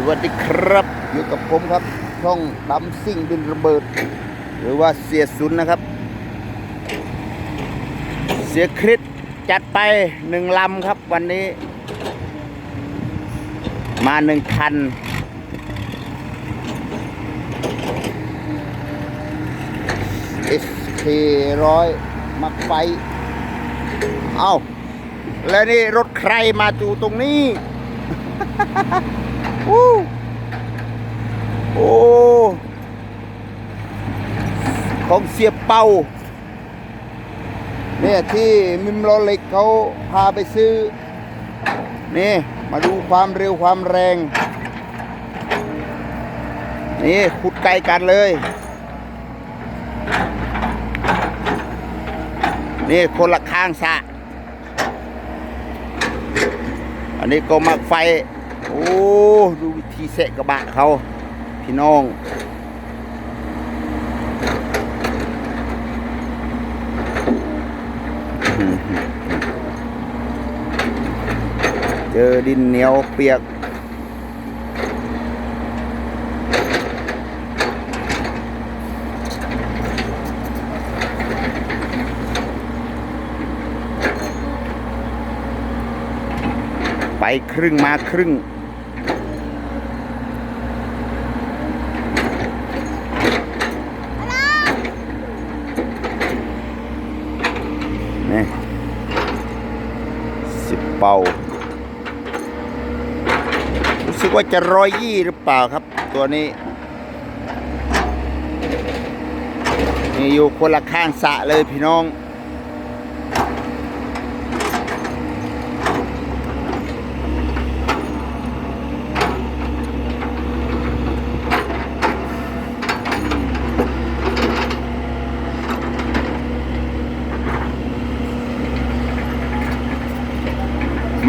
สวัสดีครับ อยู่กับผมครับ ช่องดำซิ่งดินระเบิด หรือว่าเสียสุนนะครับ เสียคริสจัดไปหนึ่งลำครับวันนี้ มาหนึ่งคัน SK ร้อยมักไฟ เอ้า แล้วนี่รถใครมาจูตรงนี้ โอ้ของเสียเป่าเนี่ยที่มิมโลเล็กเขาพาไปซื้อ นี่ มาดูความเร็วความแรง นี่ขุดไกลกันเลย นี่คนละข้างสะ อันนี้ก็มักไฟ โอ้ดูวิธีเสะกระบะเขาพี่น้องเจอดินเหนียวเปียกไปครึ่งมาครึ่ง นี่าๆ รู้สึกว่าจะร้อยยี่หรือเปล่าครับ ตัวนี้ นี่อยู่คนละข้างสะเลยพี่น้อง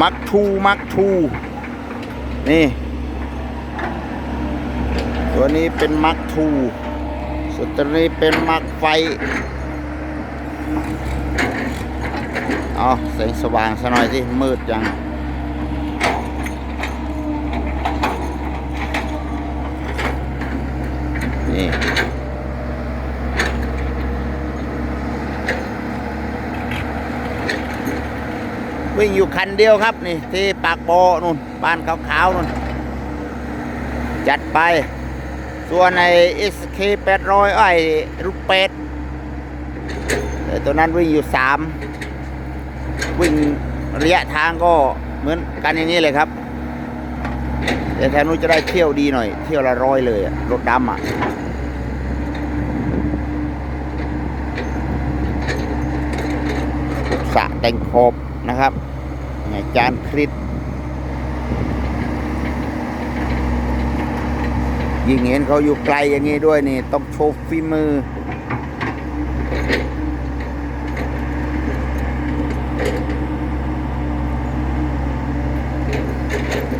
มักทูมักทูนี่ ตัวนี้เป็นมักทูส่วนตัวนี้เป็นมักไฟเอาแสงสว่างซะหน่อยสิมืดจังนี่ วิ่งอยู่คันเดียวครับนี่ที่ปากบอนู่นบ้านขาวๆนู่น จัดไป ส่วนใน SK 800ไอ้ลูกเป็ดแต่ตัวนั้นวิ่งอยู่3วิ่งระยะทางก็เหมือนกันอย่างนี้เลยครับ แต่แทนนู้จะได้เที่ยวดีหน่อย เที่ยวละร้อยเลยรถดำอะสะแต่งขอบนะครับ จารย์คริสยิ่งเห็นเขาอยู่ไกลอย่างนี้ด้วยนี่ ต้องโชว์ฝีมือ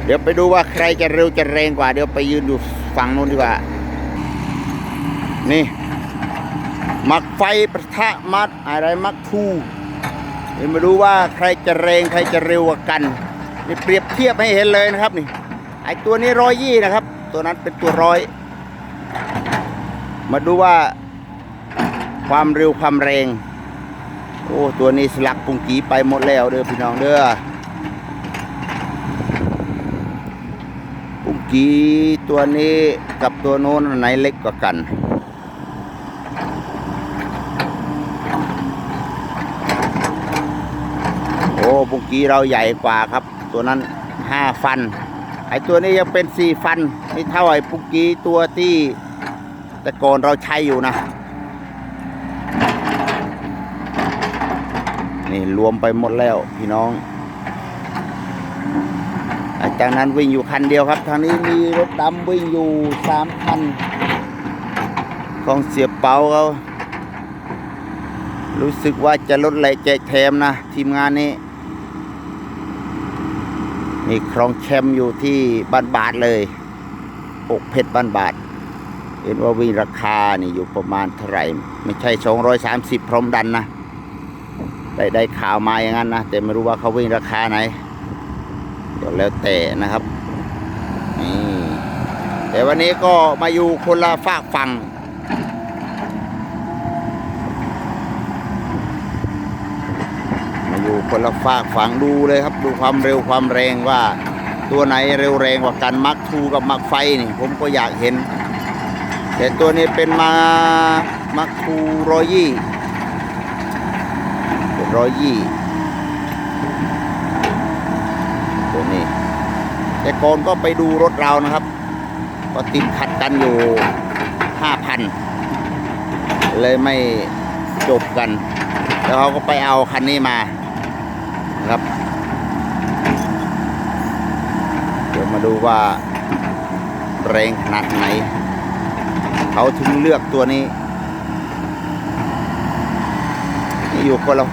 เดี๋ยวไปดูว่าใครจะเร็วจะแรงกว่า เดี๋ยวไปยืนอยู่ฝั่งนู้นดีกว่า นี่ มักไฟประทะมัดอะไรมักทู เดี๋ยวมาดูว่าใครจะแรงใครจะเร็วกว่ากันนี่เปรียบเทียบให้เห็นเลยนะครับนี่ไอตัวนี้ร้อยยี่นะครับ ตัวนั้นเป็นตัวร้อยมาดูว่า ความเร็วความแรง โอ้ตัวนี้สลักปุงกีไปหมดแล้วเด้อพี่น้องเด้อปุงกีตัวนี้กับตัวโน้นอันไหนเล็กกว่ากัน โอ้ปุง กี้เราใหญ่กว่าครับ ตัวนั้นห้าฟัน ไอตัวนี้ยังเป็นสี่ฟันนี่เท่าไอปุกี้ตัวที่แต่ก่อนเราใช้อยู่นะ นี่รวมไปหมดแล้วพี่น้องจากนั้นวิ่งอยู่คันเดียวครับ ทางนี้มีรถดำวิ่งอยู่สามคัน ของเสียเปาเขารู้สึกว่าจะลดแหลแจกแถมนะ ทีมงานนี้ มีครองแชมป์อยู่ที่บ้านบาทเลยอกเพชรบ้านบาท เห็นว่าวิ่งราคานี่อยู่ประมาณเท่าไหร่ ไม่ใช่ 230 พร้อมดันนะ ได้ได้ข่าวมาอย่างนั้นนะ แต่ไม่รู้ว่าเขาวิ่งราคาไหนก็แล้วแต่นะครับนี่แต่วันนี้ก็มาอยู่คนละฝากฝั่ง มา อยู่คนละฝากฝังดูเลยครับ ดูความเร็วความแรงว่า ตัวไหนเร็วแรงกว่ากันมักทูกับมักไฟนี่ผมก็อยากเห็น แต่ตัวนี้เป็นมามักทูรอยยี่เป็นรอยยี่ตัวนี้ แต่ก่อนก็ไปดูรถเรานะครับ ก็ติดขัดกันอยู่ห้าพันเลยไม่จบกัน แล้วเขาก็ไปเอาคันนี้มานะครับ เดี๋ยว มาดูว่าแรงขนาดไหน เขาถึงเลือกตัวนี้ อยู่คนละ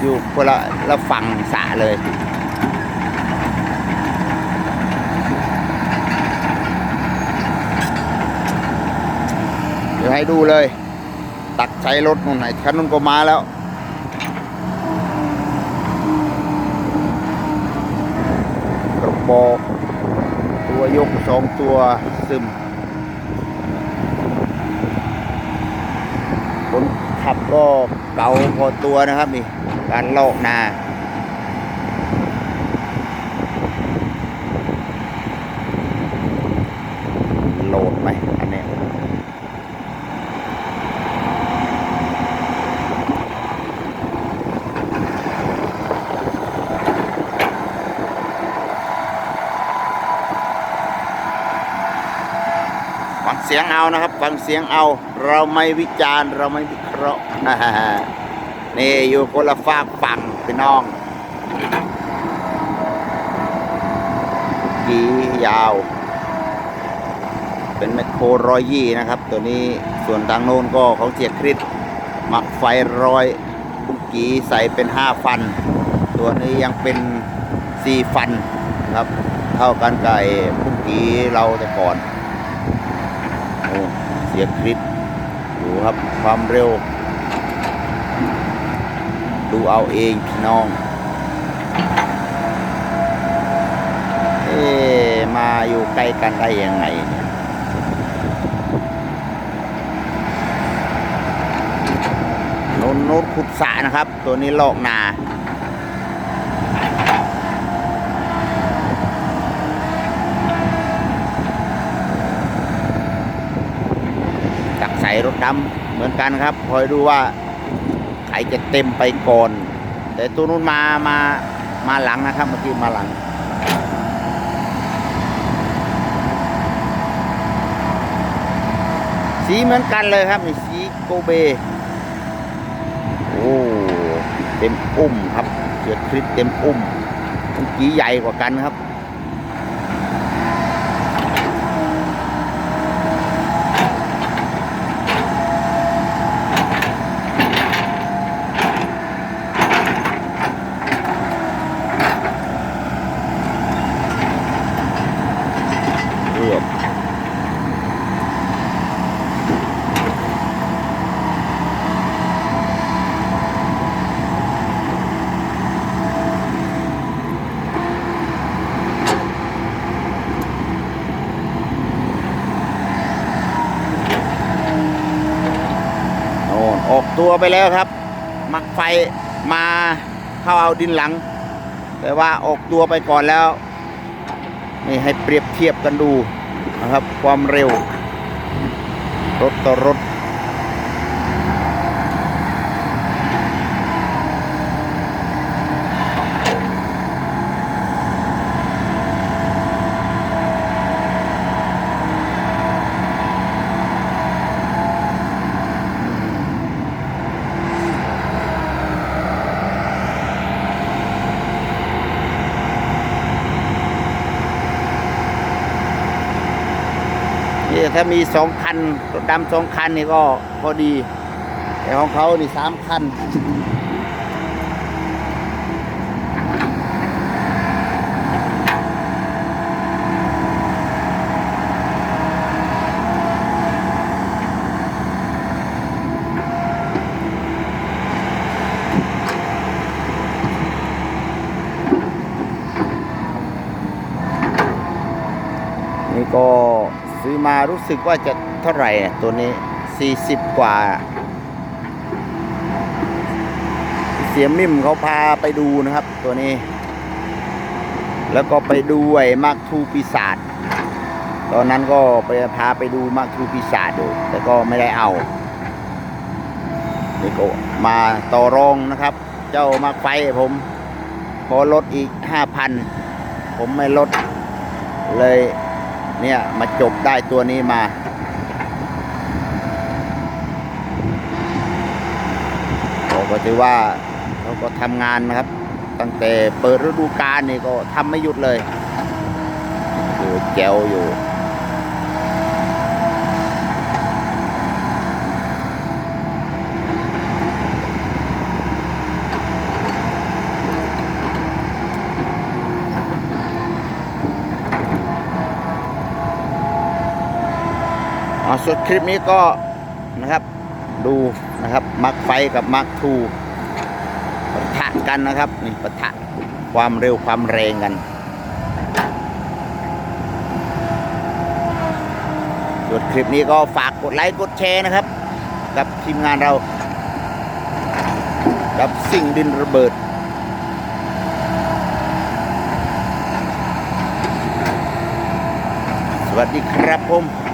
อยู่คนละละฝั่งสะเลยเดี๋ยวให้ดูเลย ตักใช้รถนู่นไหนคันนู้นก็มาแล้วกระบอก ตัวยกสองตัวซึมคนขับก็เก่าพอตัวนะครับนี่ การลอกนาโหลดไหมอันเนี้ยฟังเสียงเอานะครับ ฟังเสียงเอา เราไม่วิจารณ์ เราไม่วิเคราะห์นี่อยู่คนละฝากฝั่งพี่น้องกียาว เป็นแมคโครร้อยยี่นะครับ ตัวนี้ส่วนทางโน้นก็ของเจียคริสหมักไฟร้อยปุ้งกีใส่เป็นห้าฟัน ตัวนี้ยังเป็นสี่ฟันครับ เท่ากันกับไอ้ปุ้งกีเราแต่ก่อน เสียคริสดูครับความเร็ว ดูเอาเองพี่น้องเอ๊ะมาอยู่ใกล้กันได้ยังไงเนี่ยโน้นโน้นขุดสระนะครับ ตัวนี้ลอกนา ตักใส่ รถดำเหมือนกันครับ คอยดูว่าใครจะเต็มไปก่อน แต่ตัวนู้นมามามาหลังนะครับเมื่อกี้มาหลังสีเหมือนกันเลยครับนี่สีโกเบ โอ้เต็มอุ้มครับเสือคริสเต็มอุ้มเมื่อกี้ใหญ่กว่ากันครับ เรือบโน่นออกตัว ไปแล้วครับ มักไฟมาเข้าเอาดินหลัง แต่ว่าออกตัวไปก่อนแล้วนี่ให้เปรียบเทียบกันดูนะครับ ความเร็ว รถต่อรถ นี่ ถ้ามีสองคันรถดำสองคันนี่ก็พอดี แต่ของเขานี่สามคันน นี่ก็ซื้อมา รู้สึกว่าจะเท่าไหร่ตัวนี้ 40 กว่า เสียมิมเขาพาไปดูนะครับตัวนี้ แล้วก็ไปดูไอ้มักทูปีศาจตอนนั้นก็ไปพาไปดูมักทูปีศาจดูแต่ก็ไม่ได้เอานี่ก็มาต่อรองนะครับ เจ้ามักไฟผมพอลดอีก5,000ผมไม่ลดเลย เนี่ยมาจบได้ตัวนี้มาบอก็ถือว่าเขาก็ทำงานนะครับ ตั้งแต่เปิดฤดูกาลนี่ก็ทำไม่หยุดเลยอยู่แจวอยู่ ส่วนคลิปนี้ก็นะครับดูนะครับมักไฟกับมักทูปะทะกันนะครับนี่ปะทะความเร็วความแรงกันส่วนคลิปนี้ก็ฝากกดไลค์กดแชร์นะครับ กับทีมงานเรา กับสิ่งดินระเบิด สวัสดีครับผม